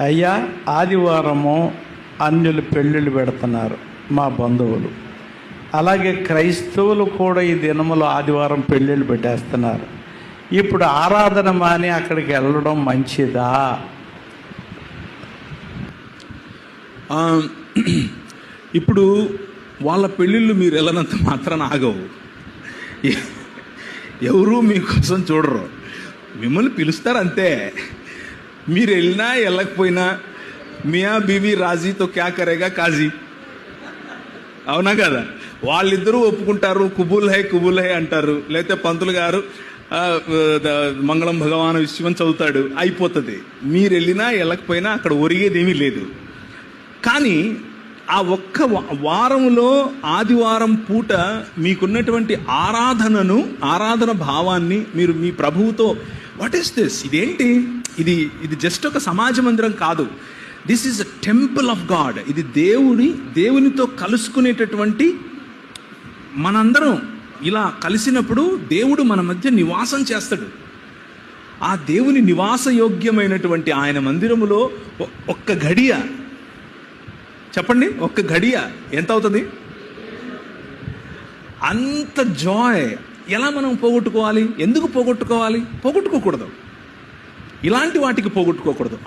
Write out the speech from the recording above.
అయ్యా ఆదివారము అన్యులు పెళ్ళిళ్ళు పెడుతున్నారు మా బంధువులు. అలాగే క్రైస్తవులు కూడా ఈ దినములో ఆదివారం పెళ్ళిళ్ళు పెట్టేస్తున్నారు. ఇప్పుడు ఆరాధన మాని అక్కడికి వెళ్ళడం మంచిదా? ఇప్పుడు వాళ్ళ పెళ్ళిళ్ళు మీరు వెళ్ళినంత మాత్రాన ఆగవు. ఎవరూ మీకోసం చూడరు. మిమ్మల్ని పిలుస్తారు అంతే. మీరు వెళ్ళినా వెళ్ళకపోయినా మియా బీబీ రాజీతో క్యా కరేగా కాజీ? అవునా కదా? వాళ్ళిద్దరూ ఒప్పుకుంటారు కుబుల్ హై కుబుల్ హై అంటారు. లేకపోతే పంతులు గారు ద- మంగళం భగవాన్ విశ్వం చదువుతాడు అయిపోతుంది. మీరు వెళ్ళినా వెళ్ళకపోయినా అక్కడ ఒరిగేది ఏమీ లేదు. కానీ ఆ ఒక్క వారంలో ఆదివారం పూట మీకున్నటువంటి ఆరాధనను ఆరాధన భావాన్ని మీరు మీ ప్రభువుతో వాట్ ఈస్ దిస్? ఇదేంటి? ఇది ఇది జస్ట్ ఒక సమాజ మందిరం కాదు. This is a temple of god ఇది దేవుని దేవునితో కలుసుకునేటటువంటి మనందరం ఇలా కలిసినప్పుడు దేవుడు మన మధ్య నివాసం చేస్తాడు. ఆ దేవుని నివాసయోగ్యమైనటువంటి ఆయన మందిరములో ఒ- ఒక్క గడియ చెప్పండి ఒక్క గడియ ఎంత అవుతుంది? అంత జాయ్ ఎలా మనం పోగొట్టుకోవాలి? ఎందుకు పోగొట్టుకోవాలి? పోగొట్టుకోకూడదు. ఇలాంటి వాటికి పోగొట్టుకోకూడదు.